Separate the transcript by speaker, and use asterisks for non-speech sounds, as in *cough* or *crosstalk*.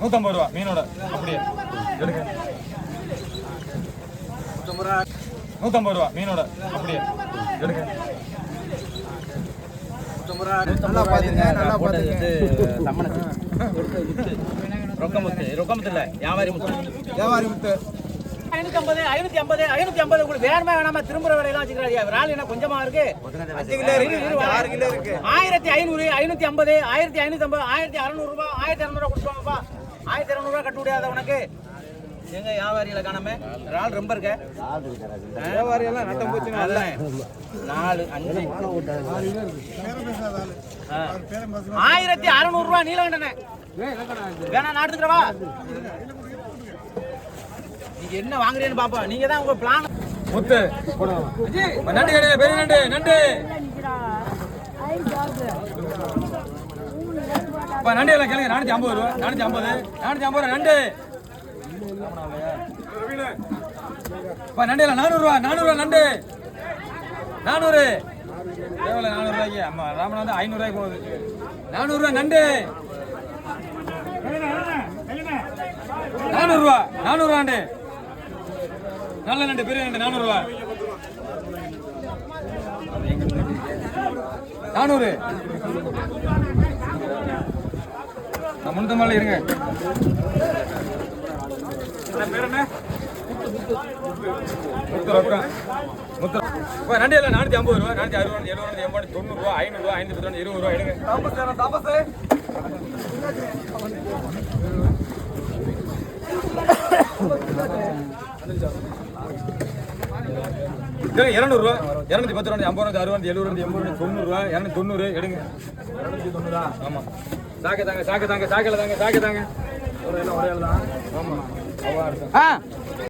Speaker 1: நூற்றம்பது ரூபா மீனோட. அப்படியே. எடுங்க. நூற்றம்பது ரூபா மீனோட. அப்படியே. எடுங்க.
Speaker 2: நல்லா பாத்துங்க நல்லா பாத்துங்க *laughs*
Speaker 3: ரொக்கமுத்து ரொக்கமுத்து இல்ல வியாபாரி முத்து.
Speaker 2: வியாபாரி முத்து.
Speaker 3: ஐநூத்தி ஐம்பது ஐநூத்தி ஐம்பது ஐநூத்தி ஐம்பது. உங்களுக்கு வேணுமா வேணாமா திரும்புற விலையெல்லாம் வச்சுக்கிறாரு ஆள் என்ன கொஞ்சமா இருக்கு? ஆயிரத்தி ஐநூறு ஐநூத்தி ஐம்பது ஆயிரத்தி ஐநூத்தி ஐம்பது ஆயிரத்தி அறுநூறு ரூபாய் ஆயிரத்தி ஆயிரத்தி இரநூறுவா கட்ட முடியாத உனக்கு. எங்க வியாபாரிகளை காணாம? ஆள் ரொம்ப இருக்க.
Speaker 2: வியாபாரி எல்லாம் நட்டம் போச்சு
Speaker 3: அதானே. நாலு அஞ்சு. ஆயிரத்தி அறுநூறு ரூபாய் நீலகண்டனே வேணா நான் எடுத்துக்கிறவா நீங்க என்ன வாங்குறீங்கன்னு பாப்போம் நீங்க தான் உங்க பிளான்
Speaker 1: முத்து. நண்டு கிடையாது பெரிய நண்டு நண்டு. இப்போ நண்டு எல்லாம் கேளுங்க. நானூற்றி ஐம்பது ரூபா நானூற்றி ஐம்பது நானூற்றி ஐம்பது ரூபா நண்டு. இப்போ நண்டு எல்லாம் நானூறுரூவா நானூறுரூவா நண்டு. நானூறு. எவ்வளோ நானூறுரூவாய்க்கு அம்மா ராமன் வந்து ஐநூறுரூவாய்க்கு போகுது. நானூறுரூவா நண்டு. நானூறுரூவா நானூறுரூவா நண்டு. நல்ல நண்டு பெரிய நண்டு நானூறுரூவா நானூறு. நான் முன்ன மேல இருங்க. என்ன பேர் என்ன? முத்து இல்லை நானூற்றி ஐம்பது ரூபா நானூற்றி அறுபது எழுபது எண்பது தொண்ணூறுரூவா ஐநூறுரூவா ஐநூற்றி பத்து இருபது ரூபா எடுங்க.
Speaker 2: தாமஸ்.
Speaker 1: இரநூறுவா. இரநூத்தி பத்து ரூபா ஐம்பது ரூபா அறுபது எழுபது எண்பது தொண்ணூறுரூவா இரநூத்தி தொண்ணூறு எடுங்க இரநூத்தி தொண்ணூறா ஆமாம் சாக்கு தாங்க சாக்கு தாங்க சாக்கில் தாங்க சாக்கு தாங்க. ஆமாம்
Speaker 3: ஆ.